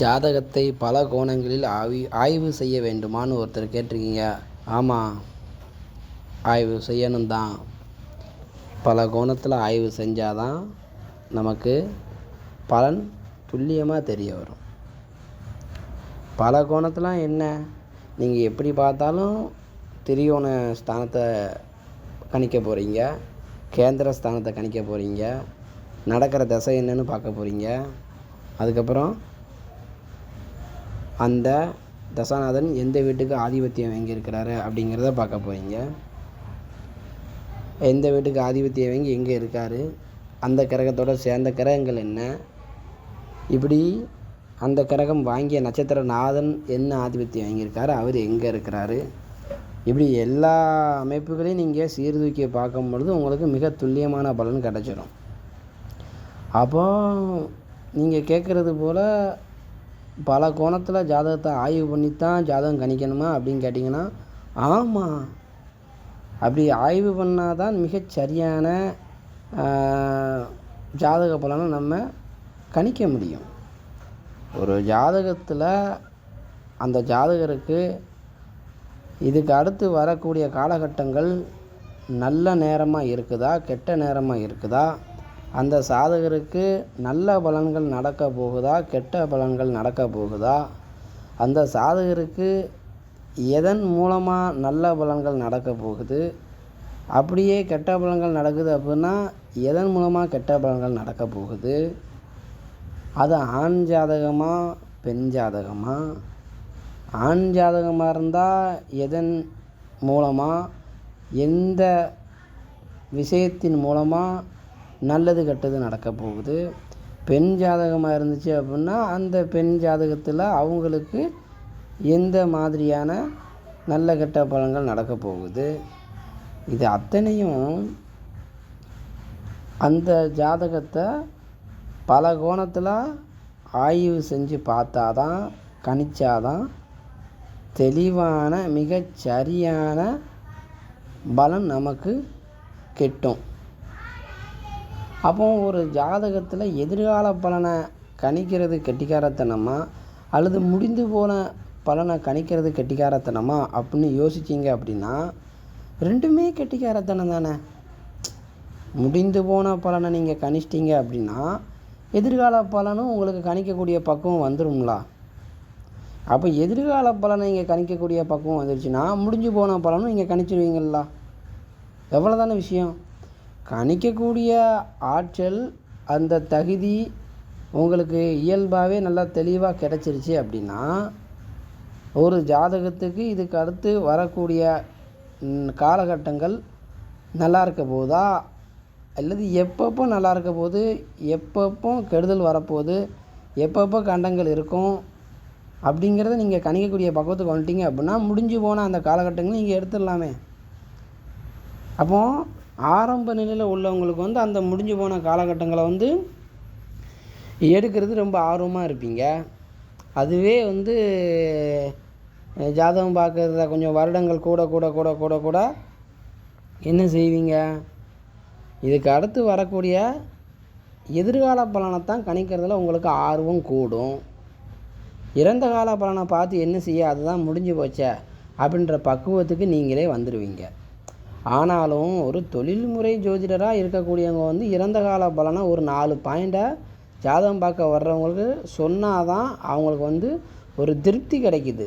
ஜாதகத்தை பல கோணங்களில் ஆவி ஆய்வு செய்ய வேண்டுமான்னு ஒருத்தர் கேட்டிருக்கீங்க. ஆமாம் ஆய்வு செய்யணும் தான் பல கோணத்தில் ஆய்வு செஞ்சால் தான் நமக்கு பலன் துல்லியமாக தெரிய வரும். பல கோணத்தில் என்ன? நீங்கள் எப்படி பார்த்தாலும் திரியோண ஸ்தானத்தை கணிக்க போகிறீங்க கேந்திர ஸ்தானத்தை கணிக்க போகிறீங்க நடக்கிற திசை என்னன்னு பார்க்க போகிறீங்க அதுக்கப்புறம் அந்த தசாநாதன் எந்த வீட்டுக்கு ஆதிபத்தியம் வாங்கியிருக்கிறாரு அப்படிங்கிறத பார்க்க போகிறீங்க எந்த வீட்டுக்கு ஆதிபத்தியம் வாங்கி எங்கே இருக்கார்? அந்த கிரகத்தோட சேர்ந்த கிரகங்கள் என்ன? இப்படி அந்த கிரகம் வாங்கிய நட்சத்திர நாதன் என்ன ஆதிபத்தியம் வாங்கியிருக்காரு? அவர் எங்கே இருக்கிறாரு? இப்படி எல்லா அமைப்புகளையும் நீங்கள் சீர்தூக்கி பார்க்கும் பொழுது உங்களுக்கு மிக துல்லியமான பலன் கிடச்சிடும் அப்போ நீங்கள் கேட்குறது போல் பல கோணத்தில் ஜாதகத்தை ஆய்வு பண்ணி தான் ஜாதகம் கணிக்கணுமா அப்படின்னு கேட்டிங்கன்னா ஆமாம் அப்படி ஆய்வு பண்ணால் தான் மிகச் சரியான ஜாதக பலனை நம்ம கணிக்க முடியும். ஒரு ஜாதகத்தில் அந்த ஜாதகருக்கு இதுக்கு அடுத்து வரக்கூடிய காலகட்டங்கள் நல்ல நேரமாக இருக்குதா கெட்ட நேரமாக இருக்குதா? அந்த சாதகருக்கு நல்ல பலன்கள் நடக்க போகுதா கெட்ட பலன்கள் நடக்க போகுதா? அந்த சாதகருக்கு எதன் மூலமாக நல்ல பலன்கள் நடக்க போகுது? அப்படியே கெட்ட பலன்கள் நடக்குது அப்படின்னா எதன் மூலமாக கெட்ட பலன்கள் நடக்க போகுது? அது ஆண் ஜாதகமாக பெண் ஜாதகமாக ஆண் ஜாதகமாக இருந்தால் எதன் மூலமாக எந்த விஷயத்தின் மூலமாக நல்லது கெட்டது நடக்க போகுது. பெண் ஜாதகமாக இருந்துச்சு அப்படின்னா அந்த பெண் ஜாதகத்தில் அவங்களுக்கு எந்த மாதிரியான நல்ல கெட்ட பலன்கள் நடக்க போகுது? இது அத்தனையும் அந்த ஜாதகத்தை பல கோணத்தில் ஆய்வு செஞ்சு பார்த்தா தான் கணிச்சாதான் தெளிவான மிகச்சரியான பலன் நமக்கு கிட்டும். அப்போ ஒரு ஜாதகத்தில் எதிர்கால பலனை கணிக்கிறது கெட்டிக்காரத்தனமா? அல்லது முடிந்து போன பலனை கணிக்கிறது கெட்டிக்காரத்தனமா? அப்படின்னு யோசிச்சிங்க அப்படின்னா ரெண்டுமே கெட்டிக்காரத்தனம் தானே. முடிந்து போன பலனை நீங்கள் கணிச்சிட்டிங்க அப்படின்னா எதிர்கால பலனும் உங்களுக்கு கணிக்கக்கூடிய பக்குவம் வந்துடும்லா அப்போ எதிர்கால பலனை இங்கே கணிக்கக்கூடிய பக்குவம் வந்துருச்சுன்னா முடிஞ்சு போன பலனும் இங்கே கணிச்சிடுவீங்களா எவ்வளோ தானே விஷயம்? கணிக்கக்கூடிய ஆற்றல் அந்த தகுதி உங்களுக்கு இயல்பாகவே நல்லா தெளிவாக கிடச்சிருச்சு அப்படின்னா ஒரு ஜாதகத்துக்கு இதுக்கு அடுத்து வரக்கூடிய காலகட்டங்கள் நல்லா இருக்க போதா? அல்லது எப்பப்போ நல்லா இருக்க போது? எப்பப்போ கெடுதல் வரப்போகுது எப்பப்போ கண்டங்கள் இருக்கும்? அப்படிங்கிறத நீங்கள் கணிக்கக்கூடிய பக்குவத்துக்கு வந்துட்டீங்க அப்படின்னா முடிஞ்சு போன அந்த காலகட்டங்களை நீங்கள் எடுத்துடலாமே. அப்போ ஆரம்ப நிலையில் உள்ளவங்களுக்கு வந்து அந்த முடிஞ்சு போன காலகட்டங்களை வந்து எடுக்கிறது ரொம்ப ஆர்வமாக இருப்பீங்க. அதுவே வந்து ஜாதகம் பார்க்குறத கொஞ்சம் வருடங்கள் கூட கூட கூட கூட கூட என்ன செய்வீங்க? இதுக்கு அடுத்து வரக்கூடிய எதிர்கால பலனை தான் கணிக்கிறதுல உங்களுக்கு ஆர்வம் கூடும். இறந்த கால பலனை பார்த்து என்ன செய்ய அதுதான் முடிஞ்சு போச்சே அப்படின்ற பக்குவத்துக்கு நீங்களே வந்துடுவீங்க ஆனாலும் ஒரு தொழில்முறை ஜோதிடராக இருக்கக்கூடியவங்க வந்து இறந்த கால பலனை ஒரு நாலு பாயிண்ட்டை ஜாதகம் பார்க்க வர்றவங்களுக்கு சொன்னால் தான் அவங்களுக்கு வந்து ஒரு திருப்தி கிடைக்குது.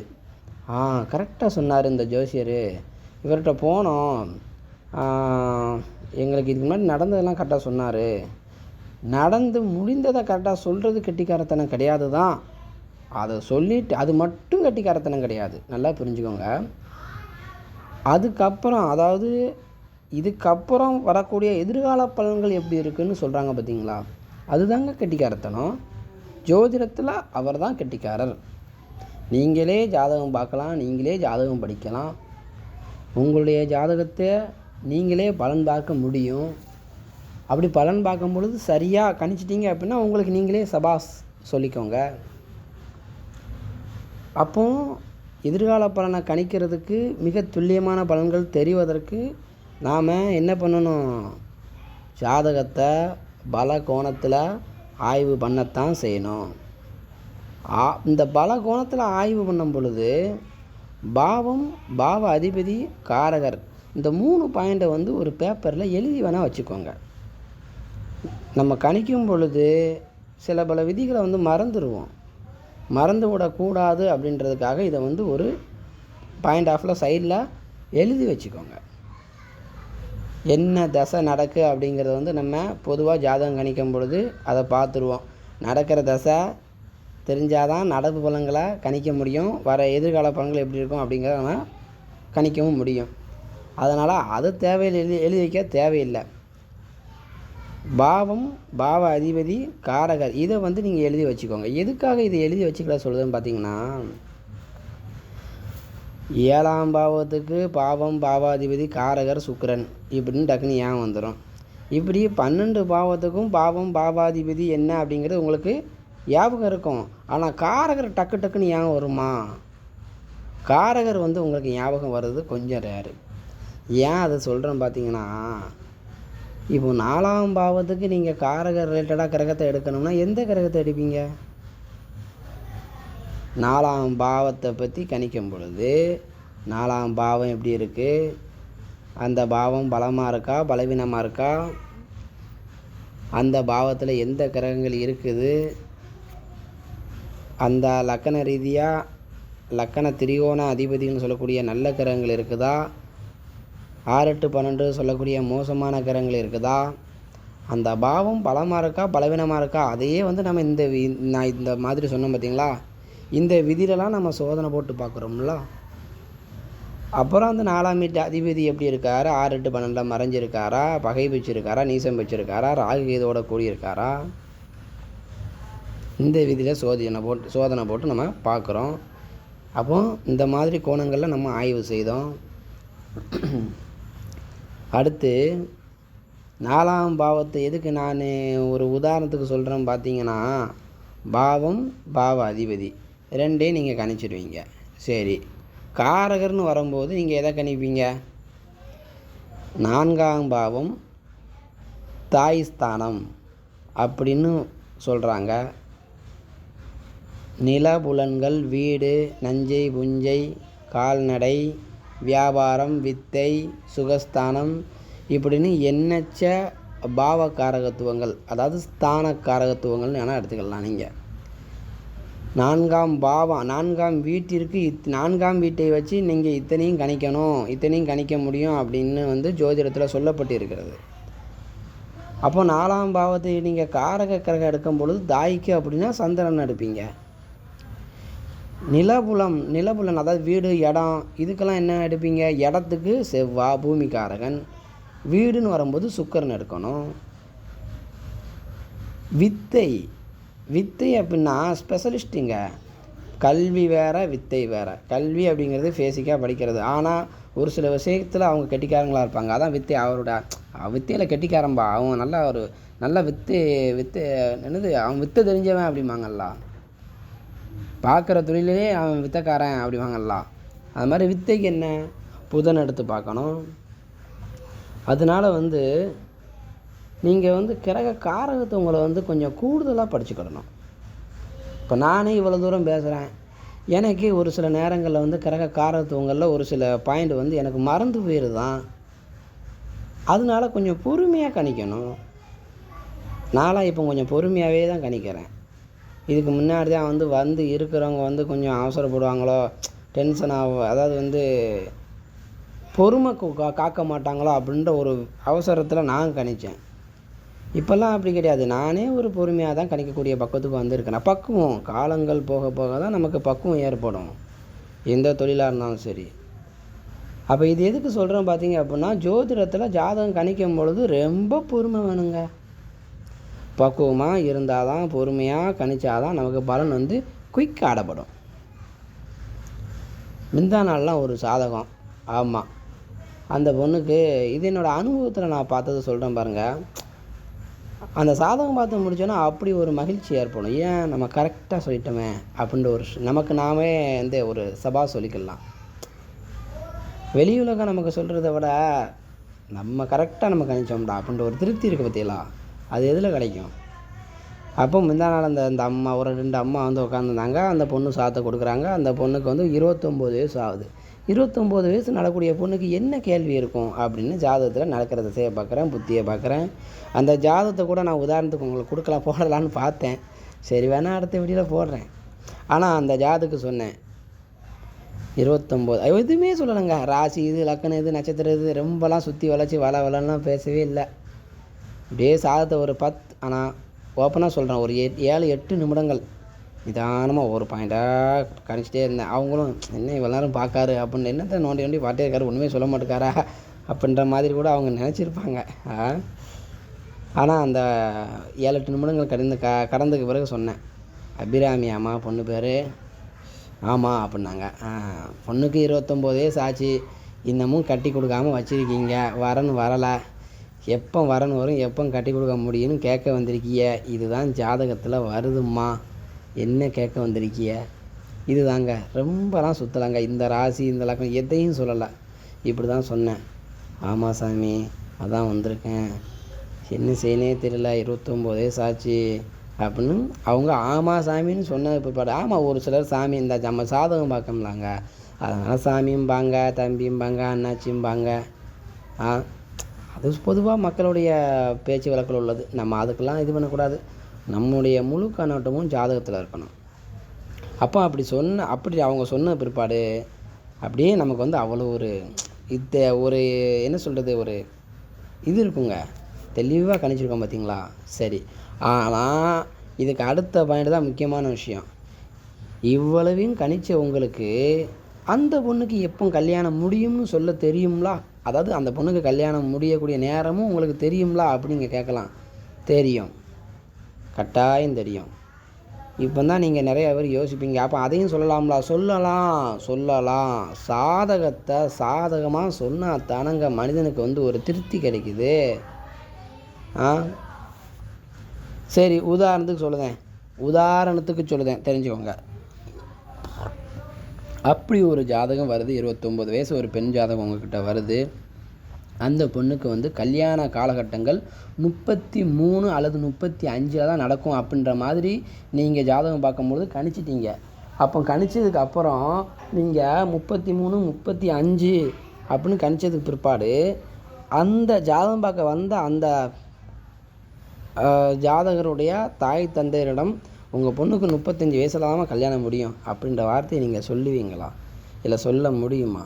ஆ கரெக்டாக சொன்னார் இந்த ஜோசியர். இவர்கிட்ட போனோம். எங்களுக்கு இதுக்கு முன்னாடி நடந்ததெல்லாம் கரெக்டாக சொன்னார். நடந்து முடிந்ததை கரெக்டாக சொல்கிறது கெட்டிக்காரத்தனம் கிடையாது தான் அதை சொல்லிட்டு அது மட்டும் கெட்டிக்காரத்தனம் கிடையாது. நல்லா புரிஞ்சுக்கோங்க. அதுக்கப்புறம் அதாவது இதுக்கப்புறம் வரக்கூடிய எதிர்கால பலன்கள் எப்படி இருக்குதுன்னு சொல்கிறாங்க பார்த்தீங்களா அதுதாங்க கெட்டிக்காரத்தனம். ஜோதிடத்தில் அவர் தான் கெட்டிக்காரர். நீங்களே ஜாதகம் பார்க்கலாம் நீங்களே ஜாதகம் படிக்கலாம். உங்களுடைய ஜாதகத்தை நீங்களே பலன் பார்க்க முடியும். அப்படி பலன் பார்க்கும் பொழுது சரியாக கணிச்சிட்டிங்க அப்படின்னா உங்களுக்கு நீங்களே சபாஸ் சொல்லிக்கோங்க. அப்போது எதிர்கால பலனை கணிக்கிறதுக்கு மிக துல்லியமான பலன்கள் தெரிவதற்கு நாம் என்ன பண்ணணும்? ஜாதகத்தை பல கோணத்தில் ஆய்வு பண்ணத்தான் செய்யணும். ஆ- இந்த பல கோணத்தில் ஆய்வு பண்ணும் பொழுது பாவம் பாவ அதிபதி காரகர் இந்த மூணு பாயிண்ட்டை வந்து ஒரு பேப்பரில் எழுதி வேணால் வச்சுக்கோங்க. நம்ம கணிக்கும் பொழுது சில பல விதிகளை வந்து மறந்துடுவோம் மறந்து விடக்கூடாது அப்படின்றதுக்காக இதை வந்து ஒரு பாயிண்ட் ஆஃபில் சைடில் எழுதி வச்சுக்கோங்க. என்ன தசை நடக்கு அப்படிங்கிறத வந்து நம்ம பொதுவாக ஜாதகம் கணிக்கும் பொழுது அதை பார்த்துருவோம். நடக்கிற தசை தெரிஞ்சாதான் நடப்பு பலன்களை கணிக்க முடியும். வர எதிர்கால பலன்கள் எப்படி இருக்கும் அப்படிங்கிறத நம்ம கணிக்கவும் முடியும். அதனால் அது தேவையில்லை எழுதி எழுதி வைக்க தேவையில்லை. பாவம் பாவ அதிபதி காரகர். இதை வந்து நீங்கள் எழுதி வச்சுக்கோங்க. எதுக்காக இதை எழுதி வச்சுக்கல சொல்லுதுன்னு பார்த்தீங்கன்னா ஏழாம் பாவத்துக்கு பாவம் பாவாதிபதி காரகர் சுக்கரன். இப்படின்னு டக்குன்னு ஏன் வந்துடும் இப்படி பன்னெண்டு பாவத்துக்கும் பாவம் பாவாதிபதி என்ன அப்படிங்கிறது உங்களுக்கு ஞாபகம் இருக்கும். ஆனால் காரகர் டக்கு டக்குன்னு ஏன் வருமா? காரகர் வந்து உங்களுக்கு ஞாபகம் வர்றது கொஞ்சம் ரேரு ஏன் அதை சொல்கிறேன் பார்த்தீங்கன்னா இப்போ நாலாம் பாவத்துக்கு நீங்கள் காரக ரிலேட்டடாக கிரகத்தை எடுக்கணும்னா எந்த கிரகத்தை எடுப்பீங்க? நாலாம் பாவத்தை பற்றி கணிக்கும் பொழுது நாலாம் பாவம் எப்படி இருக்குது அந்த பாவம் பலமாக இருக்கா? பலவீனமாக இருக்கா? அந்த பாவத்தில் எந்த கிரகங்கள் இருக்குது? அந்த லக்கண ரீதியாக லக்கண திரிகோண அதிபதின்னு சொல்லக்கூடிய நல்ல கிரகங்கள் இருக்குதா? ஆறு எட்டு பன்னெண்டு சொல்லக்கூடிய மோசமான கிரகங்கள் இருக்குதா? அந்த பாவம் பலமாக இருக்கா பலவீனமாக இருக்கா? அதையே வந்து நம்ம இந்த வி- நான் இந்த மாதிரி சொன்னோம் பார்த்தீங்களா இந்த விதியிலலாம் நம்ம சோதனை போட்டு பார்க்குறோம்ல அப்புறம் அந்த நாலாம் வீட்டு அதிபதி எப்படி இருக்காரா? ஆறு எட்டு பன்னெண்டில் மறைஞ்சிருக்காரா? பகை வச்சுருக்காரா நீசம் வச்சுருக்காரா ராகு இதோட கூடியிருக்காரா? இந்த விதியில் சோதனை போட்டு சோதனை போட்டு நம்ம பார்க்குறோம் அப்போ இந்த மாதிரி கோணங்களில் நம்ம ஆய்வு செய்தோம். அடுத்து நாலாம் பாவத்தை எதுக்கு நான் ஒரு உதாரணத்துக்கு சொல்கிறேன் பார்த்தீங்கன்னா பாவம் பாவ அதிபதி ரெண்டையும் நீங்கள் கணிச்சிடுவீங்க சரி. காரகர்னு வரும்போது நீங்கள் எதை கணிப்பீங்க? நான்காம் பாவம் தாய் ஸ்தானம் அப்படின்னு சொல்கிறாங்க நிலபுலன்கள் வீடு நஞ்சை புஞ்சை கால்நடை வியாபாரம் வித்தை சுகஸ்தானம் இப்படின்னு எண்ணற்ற பாவ காரகத்துவங்கள் அதாவது ஸ்தான காரகத்துவங்கள்னு வேணால் எடுத்துக்கலாம் நீங்கள் நான்காம் பாவம் நான்காம் வீட்டிற்கு இத் நான்காம் வீட்டை வச்சு நீங்கள் இத்தனையும் கணிக்கணும் இத்தனையும் கணிக்க முடியும் அப்படின்னு வந்து ஜோதிடத்தில் சொல்லப்பட்டிருக்கிறது. அப்போ நாலாம் பாவத்தை நீங்கள் காரக கிரகம் எடுக்கும் பொழுது தாய்க்கு அப்படின்னா சந்திரன் எடுப்பீங்க. நிலபுலம் நிலபுலன் அதாவது வீடு இடம் இதுக்கெல்லாம் என்ன எடுப்பீங்க? இடத்துக்கு செவ்வா பூமிக்காரகன். வீடுன்னு வரும்போது சுக்கரன் எடுக்கணும். வித்தை. வித்தை அப்படின்னா ஸ்பெஷலிஸ்ட்டுங்க கல்வி வேறு வித்தை வேறு. கல்வி அப்படிங்கிறது பேசிக்காக படிக்கிறது. ஆனால் ஒரு சில விஷயத்தில் அவங்க கெட்டிக்காரங்களாக இருப்பாங்க. அதான் வித்தை அவரோட வித்தையில் கெட்டிக்காரம்பா அவன் நல்லா ஒரு நல்ல வித்து வித்து என்னது? அவன் வித்தை தெரிஞ்சவன் அப்படிம்பாங்கல்ல. பார்க்குற தொழிலே அவன் வித்தைக்காரன் அப்படிவாங்கல்ல அது மாதிரி வித்தைக்கு என்ன? புதன் எடுத்து பார்க்கணும். அதனால வந்து நீங்கள் வந்து கிரக காரகத்தை உங்களை வந்து கொஞ்சம் கூடுதலாக படிச்சுக்கிடணும். இப்போ நானே இவ்வளோ தூரம் பேசுகிறேன் எனக்கு ஒரு சில நேரங்களில் வந்து கிரக காரகத்துவங்களில் ஒரு சில பாயிண்ட் வந்து எனக்கு மறந்து போயிடுதான் அதனால கொஞ்சம் பொறுமையாக கணிக்கணும். நானாக இப்போ கொஞ்சம் பொறுமையாகவே தான் கணிக்கிறேன். இதுக்கு முன்னாடி தான் வந்து வந்து இருக்கிறவங்க வந்து கொஞ்சம் அவசரப்படுவாங்களோ டென்ஷன் ஆகும் அதாவது வந்து பொறுமை கு- கா- காக்க மாட்டாங்களோ அப்படின்ற ஒரு அவசரத்தில் நான் கணித்தேன் இப்போல்லாம் அப்படி கிடையாது. நானே ஒரு பொறுமையாக தான் கணிக்கக்கூடிய பக்குவத்துக்கு வந்திருக்கேன். பக்குவம் காலங்கள் போக போக தான் நமக்கு பக்குவம் ஏற்படும். எந்த தொழிலாக இருந்தாலும் சரி. அப்போ இது எதுக்கு சொல்கிறோம் பார்த்தீங்க அப்படின்னா ஜோதிடத்தில் ஜாதகம் கணிக்கும் பொழுது ரொம்ப பொறுமை வேணுங்க. பக்குவமாக இருந்தால் தான் பொறுமையாக கணிச்சாதான் நமக்கு பலன் வந்து குயிக் ஆடப்படும். முந்தா நாள்லாம் ஒரு சாதகம். ஆமாம் அந்த பொண்ணுக்கு இது என்னோடய அனுபவத்தில் நான் பார்த்தது சொல்கிறேன் பாருங்கள் அந்த சாதகம் பார்த்து முடிச்சோன்னா அப்படி ஒரு மகிழ்ச்சி ஏற்படும். ஏன்? நம்ம கரெக்டாக சொல்லிட்டோமே அப்படின்ற ஒரு நமக்கு நாமே வந்து ஒரு சபா சொல்லிக்கலாம். வெளியுலகம் நமக்கு சொல்கிறத விட நம்ம கரெக்டாக நம்ம கணிச்சோம்டா அப்படின்ற ஒரு திருப்தி இருக்குது பார்த்தீங்களா அது எதில் கிடைக்கும்? அப்போ முந்தா நாள் அந்த அந்த அம்மா ஒரு ரெண்டு அம்மா வந்து உட்காந்துருந்தாங்க அந்த பொண்ணு சாத்தை கொடுக்குறாங்க. அந்த பொண்ணுக்கு வந்து இருபத்தொம்போது வயசு ஆகுது. இருபத்தொம்போது வயசு நடக்கூடிய பொண்ணுக்கு என்ன கேள்வி இருக்கும் அப்படின்னு ஜாதகத்தில் நடக்கிற திசையை பார்க்குறேன் புத்தியை பார்க்குறேன் அந்த ஜாதகத்தை கூட நான் உதாரணத்துக்கு உங்களுக்கு கொடுக்கலாம் போடலான்னு பார்த்தேன். சரி வேணா அடுத்த வீடியோவில் போடுறேன். ஆனால் அந்த ஜாதத்துக்கு சொன்னேன் இருபத்தொம்போது அது எதுவுமே சொல்லலைங்க. ராசி இது லக்கணம் இது நட்சத்திரம் இது ரொம்பலாம் சுற்றி வளைச்சி வள வளலாம் பேசவே இல்லை. அப்படியே சாதத்தை ஒரு பத் ஆனால் ஓப்பனாக சொல்கிறேன் ஒரு எட் ஏழு எட்டு நிமிடங்கள். நிதானமாக ஒரு பாயிண்ட்டாக கணிச்சிட்டே இருந்தேன். அவங்களும் என்ன இவ்வளோ நேரம் பார்க்காரு? அப்படின்னு என்னத்தை நோண்டி நோண்டி பாட்டே இருக்காரு. ஒன்றுமே சொல்ல மாட்டேக்காரா அப்படின்ற மாதிரி கூட அவங்க நினச்சிருப்பாங்க. ஆனால் அந்த ஏழு எட்டு நிமிடங்கள் கடந்து க கடந்ததுக்கு பிறகு சொன்னேன். அபிராமி அம்மா பொண்ணு பேர்? ஆமாம் அப்படின்னாங்க. பொண்ணுக்கு இருபத்தொம்போது வயசு ஆச்சு இன்னமும் கட்டி கொடுக்காம வச்சுருக்கீங்க. வரன்னு வரலை. எப்போ வரன் வரும் எப்போ கட்டி கொடுக்க முடியும்னு கேட்க வந்திருக்கிய? இதுதான் ஜாதகத்தில் வருதும்மா. என்ன கேட்க வந்திருக்கீங்க இதுதாங்க. ரொம்பலாம் சுற்றலாங்க இந்த ராசி இந்த லக்கம் எதையும் சொல்லலை. இப்படி தான் சொன்னேன். ஆமாம் சாமி அதான் வந்திருக்கேன். என்ன செய்யனே தெரியல. இருபத்தொம்போது வயசு ஆச்சு அப்படின்னு அவங்க ஆமாம் சாமின்னு சொன்னது பிற்பாடு ஆமாம் ஒரு சிலர் சாமி இந்த நம்ம சாதகம் பார்க்கலாங்க. அதனால் சாமியும்பாங்க தம்பியும்பாங்க அண்ணாச்சியும்பாங்க. ஆ அது பொதுவாக மக்களுடைய பேச்சு வழக்கில் உள்ளது. நம்ம அதுக்கெல்லாம் இது பண்ணக்கூடாது. நம்முடைய முழு கண்ணோட்டமும் ஜாதகத்தில் இருக்கணும். அப்போ அப்படி சொன்ன அப்படி அவங்க சொன்ன பிற்பாடு அப்படியே நமக்கு வந்து அவ்வளோ ஒரு இத்த ஒரு என்ன சொல்கிறது ஒரு இது இருக்குங்க. தெளிவாக கணிச்சிருக்கோம் பார்த்தீங்களா சரி. ஆனால் இதுக்கு அடுத்த பாயிண்ட் தான் முக்கியமான விஷயம். இவ்வளவையும் கணிச்ச உங்களுக்கு அந்த பொண்ணுக்கு எப்போ கல்யாணம் முடியும்னு சொல்ல தெரியுங்களா அதாவது அந்த பொண்ணுக்கு கல்யாணம் முடியக்கூடிய நேரமும் உங்களுக்கு தெரியும்ல அப்படிங்க கேட்கலாம். தெரியும். கட்டாயம் தெரியும். இப்போ தான் நீங்கள் நிறைய பேர் யோசிப்பீங்க. அப்போ அதையும் சொல்லலாம்ல. சொல்லலாம். சொல்லலாம். சாதகத்தை சாதகமாக சொன்னால் தானங்க மனிதனுக்கு வந்து ஒரு திருப்தி கிடைக்குது. ஆ? சரி உதாரணத்துக்கு சொல்லுதேன். உதாரணத்துக்கு சொல்லுதேன். தெரிஞ்சுக்கோங்க. அப்படி ஒரு ஜாதகம் வருது இருபத்தொம்போது வயசு ஒரு பெண் ஜாதகம் உங்ககிட்ட வருது. அந்த பொண்ணுக்கு வந்து கல்யாண காலகட்டங்கள் முப்பத்தி மூணு அல்லது முப்பத்தி அஞ்சில் தான் நடக்கும் அப்படின்ற மாதிரி நீங்கள் ஜாதகம் பார்க்கும்பொழுது கணிச்சிட்டீங்க. அப்போ கணிச்சதுக்கு அப்புறம் நீங்கள் முப்பத்தி மூணு முப்பத்தி அஞ்சு அப்படின்னு கணிச்சதுக்கு பிற்பாடு அந்த ஜாதகம் பார்க்க வந்த அந்த ஜாதகருடைய தாய் தந்தையரிடம் உங்கள் பொண்ணுக்கு முப்பத்தஞ்சு வயசில் தான் கல்யாணம் முடியும் அப்படின்ற வார்த்தையை நீங்கள் சொல்லுவீங்களா? இல்லை சொல்ல முடியுமா?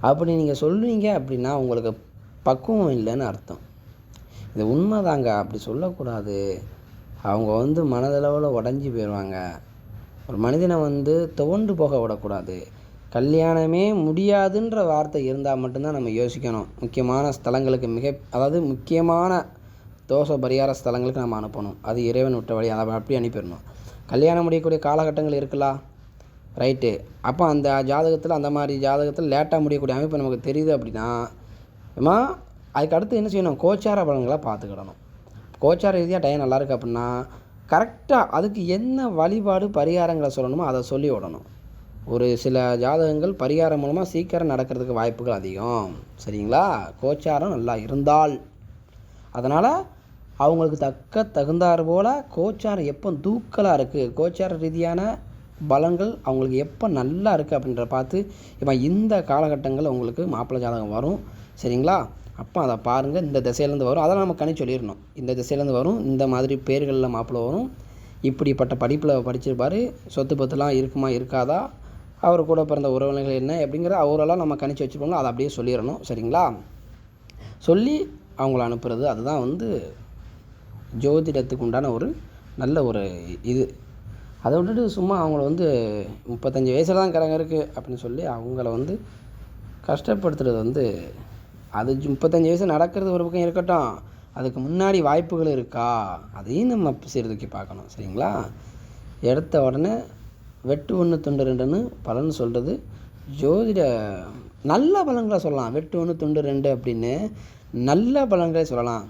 அப்படி நீங்கள் சொல்லுவீங்க அப்படின்னா உங்களுக்கு பக்குவம் இல்லைன்னு அர்த்தம். இது உண்மை தாங்க அப்படி சொல்லக்கூடாது. அவங்க வந்து மனதளவில் உடஞ்சி போயிடுவாங்க ஒரு மனிதனை வந்து துவண்டு போக விடக்கூடாது. கல்யாணமே முடியாதுன்ற வார்த்தை இருந்தால் மட்டும்தான் நம்ம யோசிக்கணும். முக்கியமான ஸ்தலங்களுக்கு மிக அதாவது முக்கியமான தோஷ பரிகார ஸ்தலங்களுக்கு நம்ம அனுப்பணும். அது இறைவன் விட்ட வழி அதை அப்படி அனுப்பிடணும். கல்யாணம் முடியக்கூடிய காலகட்டங்கள் இருக்கலாம் ரைட்டு அப்போ அந்த ஜாதகத்தில் அந்த மாதிரி ஜாதகத்தில் லேட்டாக முடியக்கூடிய அமைப்பு நமக்கு தெரியுது அப்படின்னா ஏமா அதுக்கு அடுத்து என்ன செய்யணும்? கோச்சார பலன்களை பார்த்துக்கிடணும். கோச்சார ரீதியாக டைம் நல்லா இருக்குது அப்படின்னா கரெக்டாக அதுக்கு என்ன வழிபாடு பரிகாரங்களை சொல்லணுமோ அதை சொல்லி விடணும். ஒரு சில ஜாதகங்கள் பரிகாரம் மூலமாக சீக்கிரம் நடக்கிறதுக்கு வாய்ப்புகள் அதிகம். சரிங்களா? கோச்சாரம் நல்லா இருந்தால். அதனால் அவங்களுக்கு தக்க தகுந்தாறு போல் கோச்சாரம் எப்போ தூக்கலாக இருக்குது கோச்சார ரீதியான பலங்கள் அவங்களுக்கு எப்போ நல்லா இருக்குது அப்படின்ற பார்த்து இப்போ இந்த காலகட்டங்கள் உங்களுக்கு மாப்பிள்ளை ஜாதகம் வரும். சரிங்களா? அப்போ அதை பாருங்கள் இந்த திசையிலேருந்து வரும். அதெல்லாம் நம்ம கணி சொல்லிடணும். இந்த திசையிலேருந்து வரும். இந்த மாதிரி பேர்களில் மாப்பிள்ளை வரும். இப்படிப்பட்ட படிப்பில் படிச்சிருப்பார். சொத்து பத்துலாம் இருக்குமா இருக்காதா? அவர் கூட பிறந்த உறவினர்கள் என்ன அப்படிங்கிற அவரெல்லாம் நம்ம கணிச்சு வச்சுருப்போங்களோ அதை அப்படியே சொல்லிடணும். சரிங்களா? சொல்லி அவங்கள அனுப்புறது. அதுதான் வந்து ஜோதிடத்துக்கு உண்டான ஒரு நல்ல ஒரு இது. அதை விட்டுட்டு சும்மா அவங்கள வந்து முப்பத்தஞ்சு வயசில் தான் கரங்க இருக்குது அப்படின்னு சொல்லி அவங்கள வந்து கஷ்டப்படுத்துறது வந்து அது முப்பத்தஞ்சு வயசு நடக்கிறது ஒரு பக்கம் இருக்கட்டும். அதுக்கு முன்னாடி வாய்ப்புகள் இருக்கா? அதையும் நம்ம சீர்தூக்கி பார்க்கணும். சரிங்களா? எடுத்த உடனே வெட்டு ஒன்று துண்டு ரெண்டுன்னு பலன் சொல்கிறது ஜோதிட நல்ல பலன்களை சொல்லலாம். வெட்டு ஒன்று துண்டு ரெண்டு அப்படின்னு நல்ல பலன்களை சொல்லலாம்.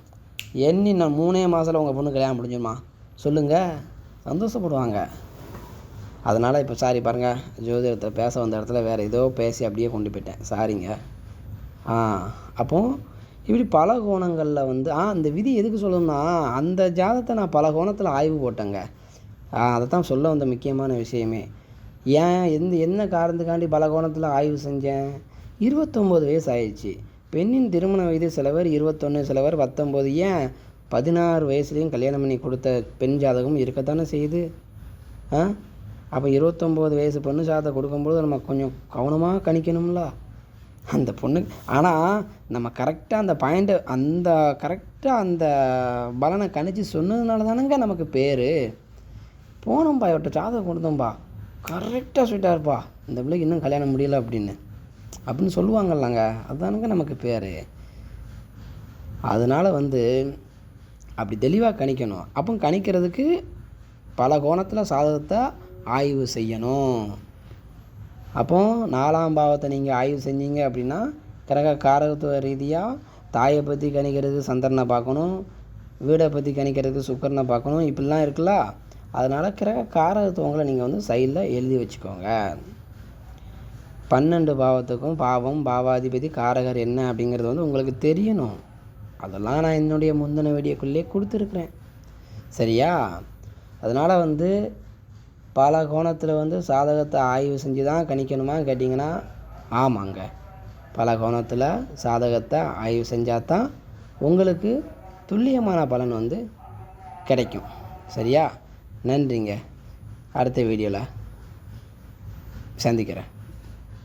எண்ணி நான் மூணே மாதத்தில் உங்கள் பொண்ணு கல்யாணம் முடிஞ்சுமா சொல்லுங்கள் சந்தோஷப்படுவாங்க. அதனால் இப்போ சாரி பாருங்கள் ஜோதிடத்தில் பேச வந்த இடத்துல வேறு ஏதோ பேசி அப்படியே கொண்டு போயிட்டேன். சாரிங்க ஆ அப்போ இப்படி பல கோணங்களில் வந்து ஆ அந்த விதி எதுக்கு சொல்லணும்னா அந்த ஜாதத்தை நான் பல கோணத்தில் ஆய்வு போட்டேங்க. அதை தான் சொல்ல வந்த முக்கியமான விஷயமே. ஏன் எந்த என்ன காரணத்துக்காண்டி பல கோணத்தில் ஆய்வு செஞ்சேன்? இருபத்தொம்போது வயசு ஆயிடுச்சு. பெண்ணின் திருமண வயது சிலவர் இருபத்தொன்று சிலவர் பத்தொம்போது ஏன் பதினாறு வயசுலேயும் கல்யாணம் பண்ணி கொடுத்த பெண் ஜாதகம் இருக்கத்தானே செய்யுது? ஆ? அப்போ இருபத்தொம்போது வயசு பொண்ணு ஜாதகம் கொடுக்கும்போது நம்ம கொஞ்சம் கவனமாக கணிக்கணும்ல. அந்த பொண்ணு ஆனால் நம்ம கரெக்டாக அந்த பாயிண்ட்டை அந்த கரெக்டாக அந்த பலனை கணிச்சு சொன்னதுனால தானேங்க நமக்கு பேர். போனோம்பா இவட்ட ஜாதகம் கொடுத்தோம்பா. கரெக்டாக சொல்லிட்டாருப்பா. இந்த பிள்ளைக்கு இன்னும் கல்யாணம் முடியல அப்படின்னு. அப்படின்னு சொல்லுவாங்கல்லங்க. அதுதானுங்க நமக்கு பேர். அதனால் வந்து அப்படி தெளிவாக கணிக்கணும். அப்போ கணிக்கிறதுக்கு பல கோணத்தில் சாதகத்தை ஆய்வு செய்யணும். அப்போ நாலாம் பாவத்தை நீங்கள் ஆய்வு செஞ்சீங்க அப்படின்னா கிரக காரகத்துவ ரீதியாக தாயை பற்றி கணிக்கிறதுக்கு சந்திரனை பார்க்கணும் வீடை பற்றி கணிக்கிறதுக்கு சுக்கரனை பார்க்கணும் இப்படிலாம் இருக்குல்ல? அதனால் கிரக காரகத்துவங்களை நீங்கள் வந்து சைடில் எழுதி வச்சுக்கோங்க. பன்னெண்டு பாவத்துக்கும் பாவம் பாவாதிபதி காரகர் என்ன அப்படிங்கிறது வந்து உங்களுக்கு தெரியணும். அதெல்லாம் நான் என்னுடைய முந்தின வீடியோக்குள்ளேயே கொடுத்துருக்குறேன். சரியா? அதனால் வந்து பல கோணத்தில் வந்து சாதகத்தை ஆய்வு செஞ்சு தான் கணிக்கணுமா கேட்டிங்கன்னா ஆமாங்க. பல கோணத்தில் சாதகத்தை ஆய்வு செஞ்சால் தான் உங்களுக்கு துல்லியமான பலன் வந்து கிடைக்கும். சரியா? நன்றிங்க. அடுத்த வீடியோவில் சந்திக்கிறேன்.